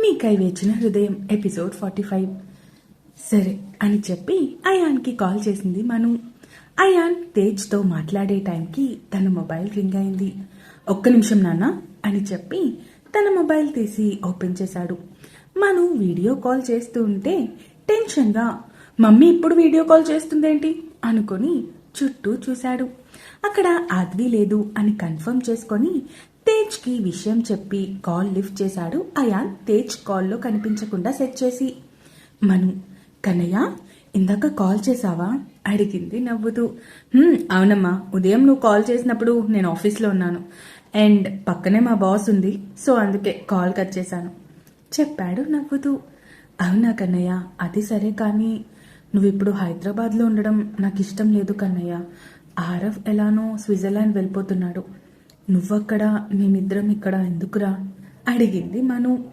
మీకై వేచిన హృదయం episode forty five. సరే అని చెప్పి అయాన్కి కాల్ చేసింది మను. అయాన్ తేజ్తో మాట్లాడే టైంకి తన మొబైల్ రింగ్ అయింది. ఒక్క నిమిషం నాన్న అని చెప్పి తన మొబైల్ తీసి ఓపెన్ చేశాడు. మను వీడియో కాల్ చేస్తూ ఉంటే టెన్షన్గా మమ్మీ ఇప్పుడు వీడియో కాల్ చేస్తుందేంటి? అనుకొని చుట్టూ చూశాడు. అక్కడ ఆద్వి లేదు అని కన్ఫర్మ్ చేసుకొని తేజ్కి విషయం చెప్పి కాల్ లిఫ్ట్ చేశాడు అయాన్. తేజ్ కాల్లో కనిపించకుండా సెట్ చేసి మను కన్నయ్య ఇందాక కాల్ చేసావా అడిగింది నవ్వుతూ. అవునమ్మా ఉదయం నువ్వు కాల్ చేసినప్పుడు నేను ఆఫీస్లో ఉన్నాను. అండ్ పక్కనే మా బాస్ ఉంది సో అందుకే కాల్ కట్ చేశాను. చెప్పాడు నవ్వుతూ. అవునా కన్నయ్య అది సరే కానీ నువ్వు ఇప్పుడు హైదరాబాద్లో ఉండడం నాకు ఇష్టం లేదు కన్నయ్య. ఆర్ఎఫ్ ఎలానో స్విట్జర్లాండ్ వెళ్ళిపోతున్నాడు. నువ్వక్కడ మేమిద్దరం ఇక్కడ ఎందుకురా? అడిగింది మను.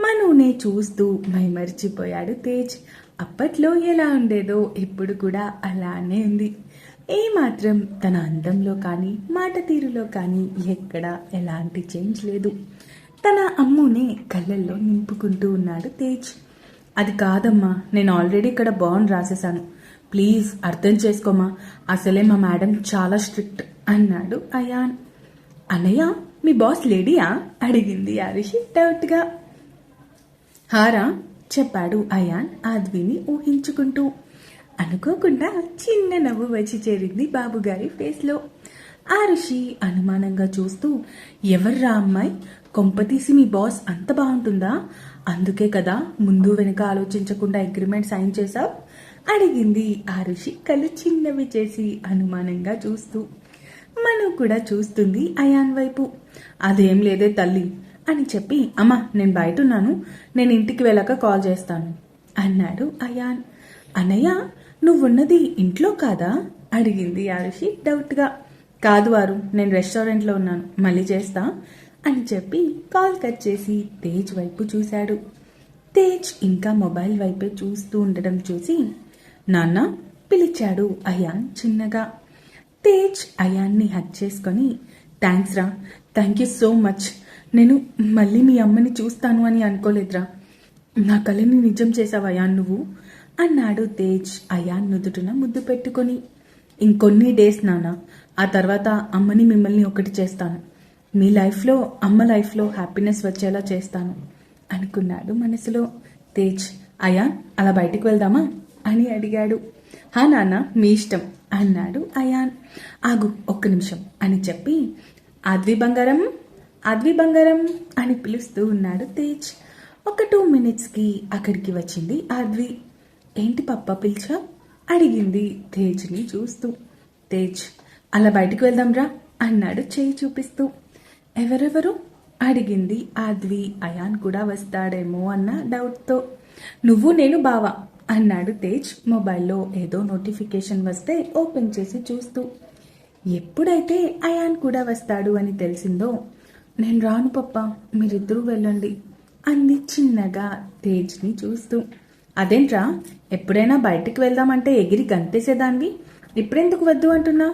మనునే చూస్తూ మైమరిచిపోయాడు తేజ్. అప్పట్లో ఎలా ఉండేదో ఇప్పుడు కూడా అలానే ఉంది. ఏమాత్రం తన అందంలో కానీ మాట తీరులో కానీ ఎక్కడా ఎలాంటి చేంజ్ లేదు. తన అమ్మునే కళ్ళల్లో నింపుకుంటూ ఉన్నాడు తేజ్. అది కాదమ్మా నేను ఆల్రెడీ ఇక్కడ బాండ్ రాసేశాను. ప్లీజ్ అర్థం చేసుకోమా? అసలే మా మేడం చాలా స్ట్రిక్ట్ అన్నాడు అయాన్. అన్నయ్య మీ బాస్ లేడీయా? అడిగింది ఆరిషి డౌట్గా. హారా చెప్పాడు అయాన్ ఆద్విని ఊహించుకుంటూ. అనుకోకుండా చిన్న నవ్వు వచ్చి చేరింది బాబుగారి ఫేస్లో. ఆరుషి అనుమానంగా చూస్తూ ఎవర్రా అమ్మాయి? కొంపతీసి మీ బాస్ అంత బాగుంటుందా? అందుకే కదా ముందు వెనుక ఆలోచించకుండా అగ్రిమెంట్ సైన్ చేశావు? అడిగింది ఆరుషి కళ్ళు చిన్నవి చేసి అనుమానంగా చూస్తూ. మను కూడా చూస్తుంది అయాన్ వైపు. అదేం లేదే తల్లి అని చెప్పి అమ్మా నేను బయట ఉన్నాను నేను ఇంటికి వెళ్ళాక కాల్ చేస్తాను అన్నాడు అయాన్. అనయ్య నువ్వున్నది ఇంట్లో కాదా? అడిగింది ఆరుషి డౌట్గా. కాదు వారు నేను రెస్టారెంట్లో ఉన్నాను. మళ్ళీ చేస్తా అని చెప్పి కాల్ కట్ చేసి తేజ్ వైపు చూశాడు. తేజ్ ఇంకా మొబైల్ వైపే చూస్తూ ఉండడం చూసి నాన్న పిలిచాడు అయాన్ చిన్నగా. తేజ్ అయాన్ని హక్ చేసుకొని థ్యాంక్స్ రా థ్యాంక్ యూ సో మచ్. నేను మళ్ళీ మీ అమ్మని చూస్తాను అని అనుకోలేదురా. నా కళని నిజం చేసావు అయాన్ నువ్వు? అన్నాడు తేజ్ అయాన్ నుదుటిన ముద్దు పెట్టుకొని. ఇంకొన్ని డేస్ నాన్న ఆ తర్వాత అమ్మని మిమ్మల్ని ఒకటి చేస్తాను. మీ లైఫ్లో అమ్మ లైఫ్లో హ్యాపీనెస్ వచ్చేలా చేస్తాను అనుకున్నాడు మనసులో. తేజ్ అయాన్ అలా బయటికి వెళ్దామా? అని అడిగాడు. హా నాన్న మీ ఇష్టం. అన్నాడు అయాన్. ఆగు ఒక్క నిమిషం అని చెప్పి ఆద్వి బంగారం ఆద్వి బంగారం అని పిలుస్తూ ఉన్నాడు తేజ్. ఒక టూ మినిట్స్కి అక్కడికి వచ్చింది ఆద్వి ఏంటి పప్ప పిలిచా? అడిగింది తేజ్ని చూస్తూ. తేజ్ అలా బయటికి వెళ్దాంరా అన్నాడు చేయి చూపిస్తూ. ఎవరెవరు? అడిగింది ఆద్వి అయాన్ కూడా వస్తాడేమో అన్న డౌట్తో నువ్వు నేను బావా అన్నాడు తేజ్. మొబైల్లో ఏదో నోటిఫికేషన్ వస్తే ఓపెన్ చేసి చూస్తూ ఎప్పుడైతే అయాన్ కూడా వస్తాడు అని తెలిసిందో నేను రాను పప్ప మీరిద్దరూ వెళ్ళండి అంది చిన్నగా తేజ్ని చూస్తూ. అదేంట్రా ఎప్పుడైనా బయటికి వెళ్దామంటే ఎగిరి గంతేసేదాన్వి? ఇప్పుడెందుకు వద్దు అంటున్నా?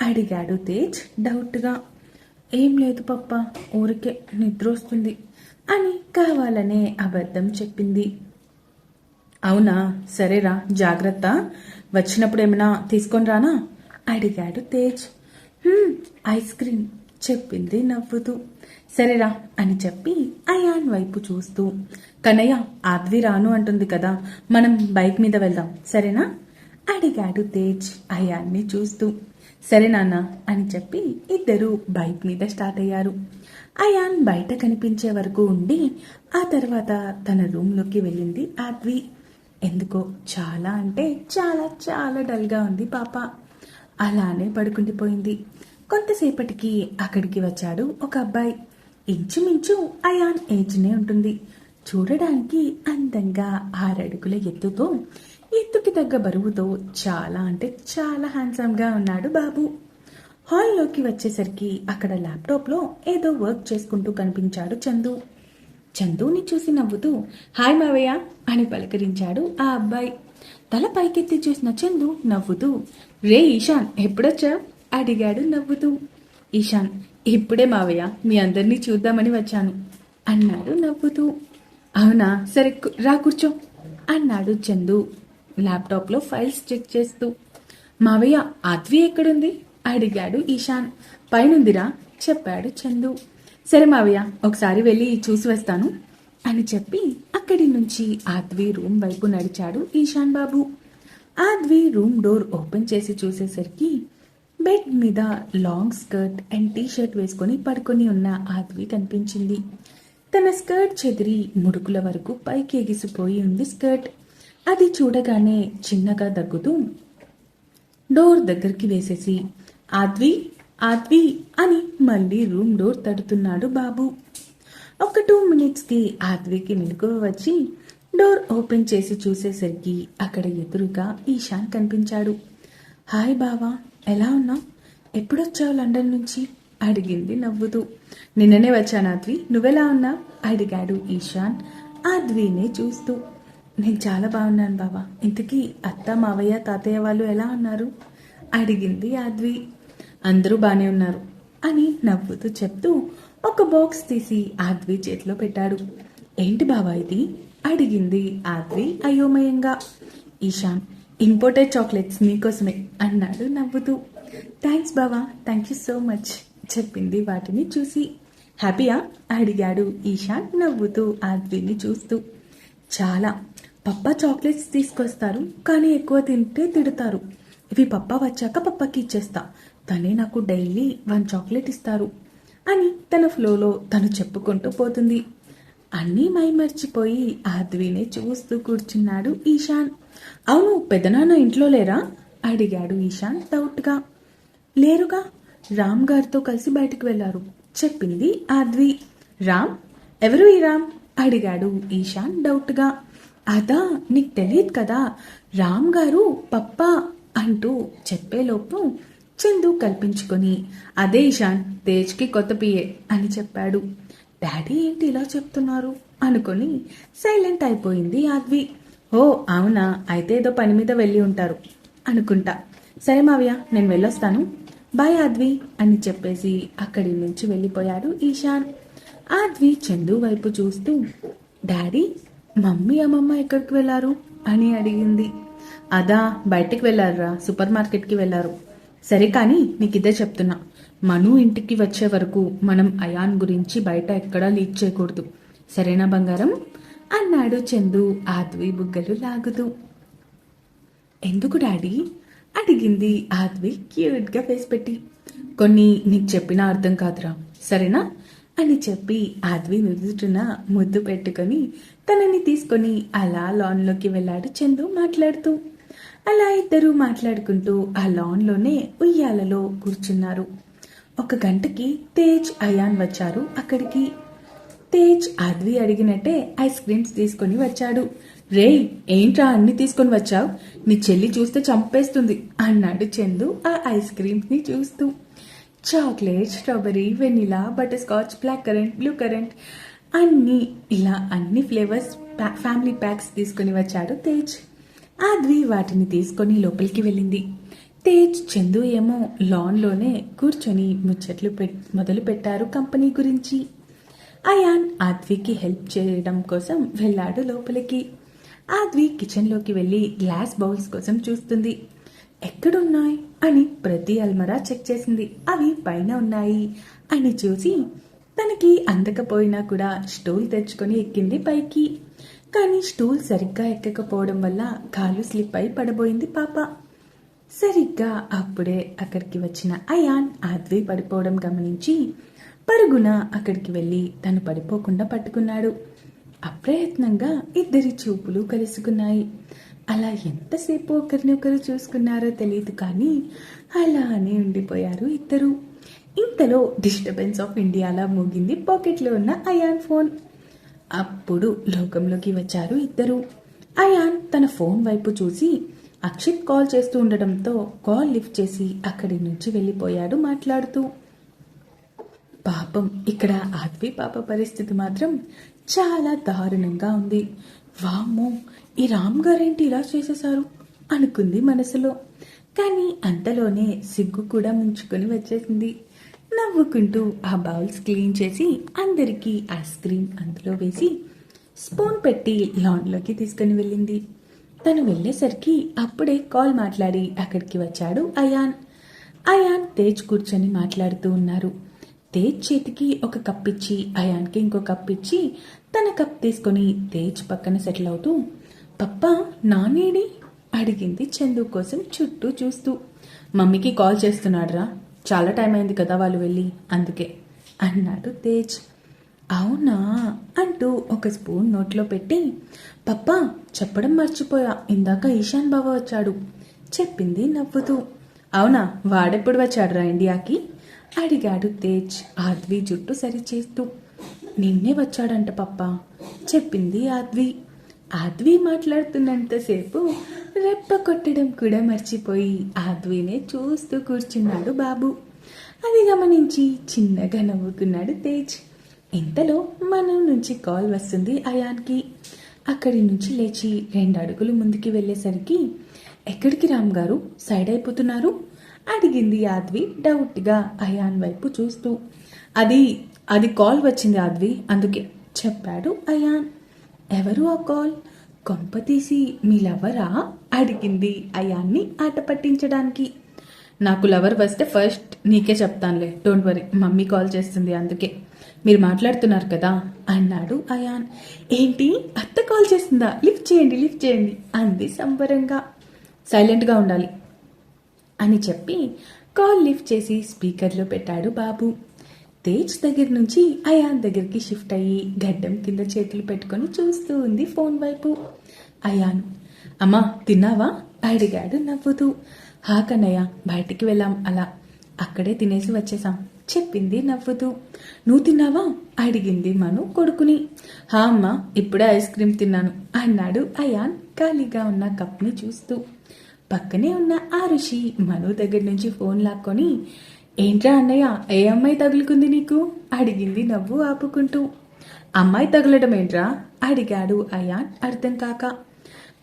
అడిగాడు తేజ్ డౌట్గా. ఏం లేదు పప్ప ఊరికే నిద్ర వస్తుంది అని కావాలనే అబద్ధం చెప్పింది. అవునా? సరేరా జాగ్రత్త. వచ్చినప్పుడు ఏమైనా తీసుకొని రానా? అడిగాడు తేజ్. Ice cream. చెప్పింది నవ్వుతూ. సరేరా అని చెప్పి అయాన్ వైపు చూస్తూ. కన్నయ్య ఆద్వి రాను అంటుంది కదా మనం బైక్ మీద వెళ్దాం. సరేనా? అడిగాడు తేజ్ అయాన్ని చూస్తూ. సరే నాన్న అని చెప్పి ఇద్దరు బైక్ మీద స్టార్ట్ అయ్యారు. అయాన్ బయట కనిపించే వరకు ఉండి ఆ తర్వాత తన రూమ్లోకి వెళ్ళింది ఆద్వి. ఎందుకో చాలా అంటే చాలా చాలా డల్గా ఉంది పాప. అలానే పడుకుండిపోయింది కొంతసేపటికి అక్కడికి వచ్చాడు ఒక అబ్బాయి. ఇంచుమించు అయాన్ ఏజ్నే ఉంటుంది. చూడడానికి అందంగా ఆరడుగుల ఎత్తుతో ఎత్తుకి తగ్గ బరువుతో చాలా అంటే చాలా హ్యాండ్సమ్గా ఉన్నాడు బాబు. హాల్లోకి వచ్చేసరికి అక్కడ ల్యాప్టాప్లో ఏదో వర్క్ చేసుకుంటూ కనిపించాడు చందు. చందుని చూసి నవ్వుతూ హాయ్ మావయ్య అని పలకరించాడు ఆ అబ్బాయి. తల పైకెత్తి చూసిన చందు నవ్వుతూ రే ఈశాన్ ఎప్పుడొచ్చా? అడిగాడు నవ్వుతూ. ఈశాన్ ఇప్పుడే మావయ్య మీ అందరినీ చూద్దామని వచ్చాను అన్నాడు నవ్వుతూ. అవునా? సరే రా కూర్చో అన్నాడు చందు ల్యాప్టాప్లో ఫైల్స్ చెక్ చేస్తూ. మావయ్య ఆత్వి ఎక్కడుంది? అడిగాడు ఈశాన్. పైనుందిరా చెప్పాడు చందు. సరే మావయ్య ఒకసారి వెళ్ళి చూసి వస్తాను అని చెప్పి అక్కడి నుంచి ఆద్వి రూమ్ వైపు నడిచాడు Ishan Babu. Advi room door open చేసి చూసేసరికి బెడ్ మీద long skirt and T shirt వేసుకొని పడుకొని ఉన్న ఆద్వి కనిపించింది. తన స్కర్ట్ చెదిరి ముడుకుల వరకు పైకి ఎగిసిపోయి ఉంది స్కర్ట్. అది చూడగానే చిన్నగా దగ్గుతూ డోర్ దగ్గరికి వేసేసి ఆద్వి ఆద్వి అని మళ్ళీ రూమ్ డోర్ తడుతున్నాడు బాబు. ఒక టూ మినిట్స్కి ఆద్వికి మెలకువ వచ్చి డోర్ ఓపెన్ చేసి చూసేసరికి అక్కడ ఎదురుగా ఈశాన్ కనిపించాడు. హాయ్ బావా ఎలా ఉన్నావు? ఎప్పుడొచ్చావు లండన్ నుంచి? అడిగింది నవ్వుతూ. నిన్ననే వచ్చాను ఆద్వి నువ్వెలా ఉన్నా అడిగాడు ఈశాన్ ఆద్వినే చూస్తూ. నేను చాలా బాగున్నాను బావా ఇంతకీ అత్త మావయ్య తాతయ్య వాళ్ళు ఎలా ఉన్నారు? అడిగింది ఆద్వి అందరూ బానే ఉన్నారు అని నవ్వుతూ చెప్తూ ఒక బాక్స్ తీసి ఆద్వి చేతిలో పెట్టాడు. ఏంటి బావా ఇది? అడిగింది ఆద్వి అయోమయంగా. ఈశాన్ ఇంపోర్టెడ్ చాక్లెట్స్ మీకోసమే అన్నాడు నవ్వుతూ. థ్యాంక్స్ బావా థ్యాంక్ యూ సో మచ్ చెప్పింది వాటిని చూసి. హ్యాపీయా? అడిగాడు ఈశాన్ నవ్వుతూ ఆద్విని చూస్తూ. చాలా పప్ప చాక్లెట్స్ తీసుకొస్తారు కానీ ఎక్కువ తింటే తిడతారు. ఇవి పప్ప వచ్చాక పప్పకి ఇచ్చేస్తా తనే నాకు డైలీ వన్ చాక్లెట్ ఇస్తారు అని తన ఫ్లోలో తను చెప్పుకుంటూ పోతుంది. అన్నీ మైమర్చిపోయి ఆద్వినే చూస్తూ కూర్చున్నాడు ఈశాన్. అవును పెదనాన్న ఇంట్లో లేరా? అడిగాడు ఈశాన్ డౌట్గా. లేరుగా. రామ్ గారితో కలిసి బయటకు వెళ్ళారు. చెప్పింది ఆద్వి. రామ్ ఎవరు ఈ రామ్? అడిగాడు ఈశాన్ డౌట్గా. అదా నీకు తెలియదు కదా. రామ్ గారు పప్పా అంటూ చెప్పేలోపు చందు కల్పించుకొని అదే ఇషాన్ తేజ్కి కొత్త పిఏ అని చెప్పాడు. డాడీ ఏంటి ఇలా చెప్తున్నారు? అనుకొని సైలెంట్ అయిపోయింది ఆద్వి ఓ అవునా అయితే ఏదో పని మీద వెళ్ళి ఉంటారు అనుకుంటా. సరే మావ్య నేను వెళ్ళొస్తాను. బాయ్ ఆద్వి అని చెప్పేసి అక్కడి నుంచి వెళ్ళిపోయాడు ఈశాన్. ఆద్వి చందు వైపు చూస్తూ డాడీ మమ్మీ అమ్మమ్మ ఎక్కడికి వెళ్ళారు? అని అడిగింది. అదా బయటికి వెళ్ళారురా సూపర్ మార్కెట్కి వెళ్ళారు. సరే కానీ నీకు ఇదే చెప్తున్నా. మను ఇంటికి వచ్చే వరకు మనం అయాన్ గురించి బయట ఎక్కడా లీక్ చేయకూడదు. సరేనా బంగారం? అన్నాడు చందు ఆద్వి బుగ్గలు లాగుతూ. ఎందుకు డాడీ? అడిగింది ఆద్వి క్యూట్గా ఫేస్ పెట్టి. కొన్ని నీకు చెప్పినా అర్థం కాదురా. సరేనా? అని చెప్పి ఆద్వి నుదుటిన ముద్దు పెట్టుకొని తనని తీసుకొని అలా లాన్లోకి వెళ్ళాడు చందు మాట్లాడుతూ. అలా ఇద్దరు మాట్లాడుకుంటూ ఆ లాన్లోనే ఉయ్యాలలో కూర్చున్నారు. ఒక గంటకి తేజ్ అయాన్ వచ్చారు. అక్కడికి తేజ్ అద్వి అడిగినట్టే ఐస్ క్రీమ్స్ తీసుకొని వచ్చాడు. రే ఏంట్రా అన్ని తీసుకొని వచ్చావు? నీ చెల్లి చూస్తే చంపేస్తుంది అన్నాడు చందు ఆ ఐస్ క్రీమ్స్ని చూస్తూ. Chocolate strawberry vanilla butterscotch black currant blue currant అన్ని ఇలా అన్ని ఫ్లేవర్స్ ఫ్యామిలీ ప్యాక్స్ తీసుకొని వచ్చాడు తేజ్. ఆద్వి వాటిని తీసుకొని లోపలికి వెళ్ళింది. తేజ్ చందు ఏమో లాన్లోనే కూర్చొని ముచ్చట్లు పెట్ మొదలు పెట్టారు కంపెనీ గురించి. అయాన్ ఆద్వికి హెల్ప్ చేయడం కోసం వెళ్ళాడు లోపలికి. ఆద్వి కిచెన్లోకి వెళ్ళి గ్లాస్ బౌల్స్ కోసం చూస్తుంది. ఎక్కడున్నాయి? అని ప్రతి అల్మరా చెక్ చేసింది. అవి పైన ఉన్నాయి అని చూసి తనకి అందకపోయినా కూడా స్టూల్ తెచ్చుకొని ఎక్కింది పైకి. కానీ స్టూల్ సరిగ్గా ఎక్కకపోవడం వల్ల కాలు స్లిప్ అయి పడబోయింది పాప. సరిగ్గా అప్పుడే అక్కడికి వచ్చిన అయాన్ ఆద్వి పడిపోవడం గమనించి పరుగున అక్కడికి వెళ్ళి తను పడిపోకుండా పట్టుకున్నాడు. అప్రయత్నంగా ఇద్దరి చూపులు కలుసుకున్నాయి. అలా ఎంతసేపు ఒకరిని ఒకరు చూసుకున్నారో తెలియదు కానీ అలానే ఉండిపోయారు ఇద్దరు. ఇంతలో డిస్టర్బెన్స్ ఆఫ్ ఇండియాలా మోగింది పాకెట్లో ఉన్న అయాన్ ఫోన్. అప్పుడు లోకంలోకి వచ్చారు ఇద్దరు. అయాన్ తన ఫోన్ వైపు చూసి అక్షిత్ కాల్ చేస్తూ ఉండడంతో కాల్ లిఫ్ట్ చేసి అక్కడి నుంచి వెళ్ళిపోయాడు మాట్లాడుతూ. పాపం ఇక్కడ ఆద్వి పాప పరిస్థితి మాత్రం చాలా దారుణంగా ఉంది. వామ్మో ఈ రామ్ గారేంటి ఇలా చేసేశారు? అనుకుంది మనసులో. కానీ అంతలోనే సిగ్గు కూడా ముంచుకొని వచ్చేసింది. నవ్వుకుంటూ ఆ బౌల్స్ క్లీన్ చేసి అందరికీ ఐస్ క్రీమ్ అందులో వేసి స్పూన్ పెట్టి లాన్లోకి తీసుకుని వెళ్ళింది. తను వెళ్ళేసరికి అప్పుడే కాల్ మాట్లాడి అక్కడికి వచ్చాడు అయాన్. అయాన్ తేజ్ కూర్చొని మాట్లాడుతూ ఉన్నారు. తేజ్ చేతికి ఒక కప్ ఇచ్చి అయాన్కి ఇంకో కప్ ఇచ్చి తన కప్ తీసుకొని తేజ్ పక్కన సెటిల్ అవుతూ పప్పా నానేడి అడిగింది చందు కోసం చుట్టూ చూస్తూ. మమ్మీకి కాల్ చేస్తున్నాడురా. చాలా టైం అయింది కదా వాళ్ళు వెళ్ళి అందుకే అన్నాడు తేజ్. అవునా? అంటూ ఒక స్పూన్ నోట్లో పెట్టి పప్పా చెప్పడం మర్చిపోయా. ఇందాక ఈశాన్ బాబా వచ్చాడు. చెప్పింది నవ్వుతూ. అవునా వాడెప్పుడు వచ్చాడురా ఇండియాకి? అడిగాడు తేజ్ ఆద్వి జుట్టు సరిచేస్తూ. నిన్నే వచ్చాడంట పప్ప చెప్పింది ఆద్వి. ఆద్వి మాట్లాడుతున్నంతసేపు రెప్ప కొట్టడం కూడా మర్చిపోయి ఆద్వినే చూస్తూ కూర్చున్నాడు బాబు. అది గమనించి చిన్నగా నవ్వుకున్నాడు తేజ్. ఇంతలో మనం నుంచి కాల్ వస్తుంది అయాన్కి. అక్కడి నుంచి లేచి రెండు అడుగులు ముందుకి వెళ్ళేసరికి ఎక్కడికి రామ్ గారు? సైడ్ అయిపోతున్నారు? అడిగింది ఆద్వి డౌట్గా అయాన్ వైపు చూస్తూ. అది అది కాల్ వచ్చింది ఆద్వి అందుకే చెప్పాడు అయాన్. ఎవరు ఆ కాల్? కొంప తీసి మీ లవరా? అడిగింది అయాన్ని ఆట పట్టించడానికి. నాకు లవర్ వస్తే ఫస్ట్ నీకే చెప్తానులే డోంట్ వరీ మమ్మీ కాల్ చేస్తుంది అందుకే. మీరు మాట్లాడుతున్నారు కదా అన్నాడు అయాన్. ఏంటి అత్త కాల్ చేస్తుందా? లిఫ్ట్ చేయండి లిఫ్ట్ చేయండి అంది సంబరంగా. సైలెంట్గా ఉండాలి అని చెప్పి కాల్ లిఫ్ట్ చేసి స్పీకర్లో పెట్టాడు బాబు. తేజ్ దగ్గర నుంచి అయాన్ దగ్గరికి షిఫ్ట్ అయ్యి గడ్డం కింద చేతులు పెట్టుకొని చూస్తూ ఉంది ఫోన్ వైపు. అయాన్ అమ్మా తిన్నావా? అడిగాడు నవ్వుతూ. హాకన్నయ్య బయటికి వెళ్ళాం అలా. అక్కడే తినేసి వచ్చేసాం చెప్పింది నవ్వుతూ. నువ్వు తిన్నావా? అడిగింది మను కొడుకుని. హా అమ్మ ఇప్పుడే ఐస్ క్రీమ్ తిన్నాను అన్నాడు అయాన్ ఖాళీగా ఉన్న కప్ని చూస్తూ. పక్కనే ఉన్న ఆ ఋషి మను దగ్గర నుంచి ఫోన్ లాక్కొని ఏంట్రా అన్నయ్య ఏ అమ్మాయి తగులుకుంది నీకు? అడిగింది నవ్వు ఆపుకుంటూ. అమ్మాయి తగలడం ఏంట్రా? అడిగాడు అయాన్ అర్థం కాక.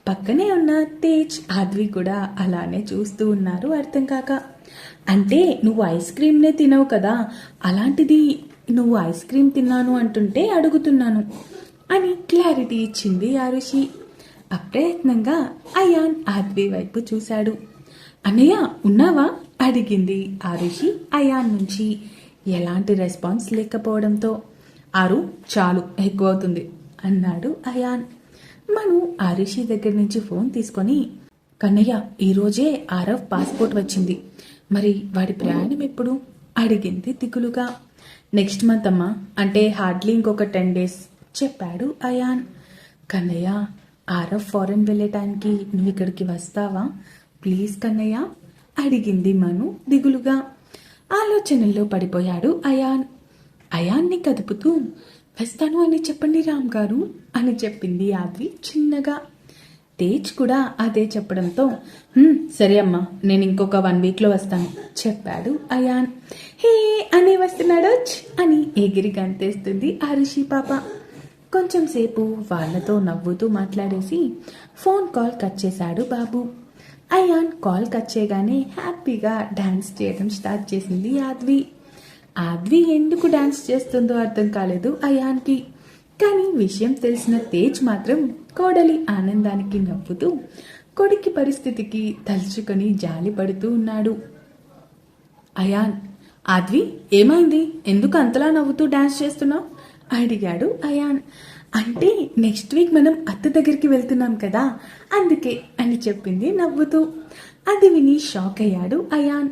పక్కనే ఉన్న తేజ్ ఆద్వి కూడా అలానే చూస్తూ ఉన్నారు అర్థం కాక. అంటే నువ్వు ఐస్ క్రీమ్నే తినవు కదా? అలాంటిది నువ్వు ఐస్ క్రీమ్ తిన్నాను అంటుంటే అడుగుతున్నాను అని క్లారిటీ ఇచ్చింది ఆరుషి అప్రయత్నంగా అయాన్ ఆద్వి వైపు చూశాడు. అన్నయ్య ఉన్నావా? అడిగింది ఆ అయాన్ నుంచి. ఎలాంటి రెస్పాన్స్ లేకపోవడంతో ఆరు చాలు ఎక్కువ అవుతుంది అన్నాడు అయాన్. మను ఆరుషి దగ్గర నుంచి ఫోన్ తీసుకొని కన్నయ్య ఈరోజే ఆరవ్ పాస్పోర్ట్ వచ్చింది. మరి వాడి ప్రయాణం ఎప్పుడు? అడిగింది దిగులుగా. నెక్స్ట్ మంత్ అమ్మా అంటే హార్డ్లీ ఇంకొక టెన్ డేస్ చెప్పాడు అయాన్. కన్నయ్య ఆరవ్ ఫారెన్ వెళ్ళే టైంకి నువ్వు ఇక్కడికి వస్తావా? ప్లీజ్ కన్నయ్య అడిగింది మను దిగులుగా. ఆలోచనల్లో పడిపోయాడు అయాన్. అయాన్ని కదుపుతూ వస్తాను అని చెప్పండి రామ్ గారు అని చెప్పింది యాద్రి చిన్నగా. తేజ్ కూడా అదే చెప్పడంతో సరే అమ్మా నేను ఇంకొక వన్ వీక్లో వస్తాను చెప్పాడు అయాన్. హే అని వస్తున్నాడు అని ఎగిరి గంతేస్తుంది ఆ పాప. కొంచెం సేపు వాళ్ళతో నవ్వుతూ మాట్లాడేసి ఫోన్ కాల్ కట్ చేశాడు బాబు. అయాన్ కాల్ కట్ చేయగానే హ్యాపీగా డ్యాన్స్ చేయడం స్టార్ట్ చేసింది ఆద్వి ఆద్వి ఎందుకు డ్యాన్స్ చేస్తుందో అర్థం కాలేదు అయాన్కి. కానీ విషయం తెలిసిన తేజ్ మాత్రం కోడలి ఆనందానికి నవ్వుతూ కొడుకి పరిస్థితికి తలుచుకొని జాలి పడుతూ ఉన్నాడు. అయాన్ ఆద్వి ఏమైంది? ఎందుకు అంతలా నవ్వుతూ డ్యాన్స్ చేస్తున్నావు? అడిగాడు అయాన్. అంటే నెక్స్ట్ వీక్ మనం అత్త దగ్గరికి వెళ్తున్నాం కదా అందుకే అని చెప్పింది నవ్వుతూ. అది విని షాక్ అయ్యాడు అయాన్.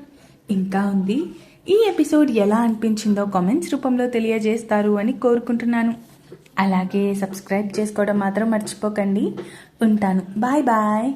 ఇంకా ఉంది. ఈ ఎపిసోడ్ ఎలా అనిపించిందో కామెంట్స్ రూపంలో తెలియజేస్తారు అని కోరుకుంటున్నాను. అలాగే సబ్స్క్రైబ్ చేసుకోవడం మాత్రం మర్చిపోకండి. ఉంటాను. Bye bye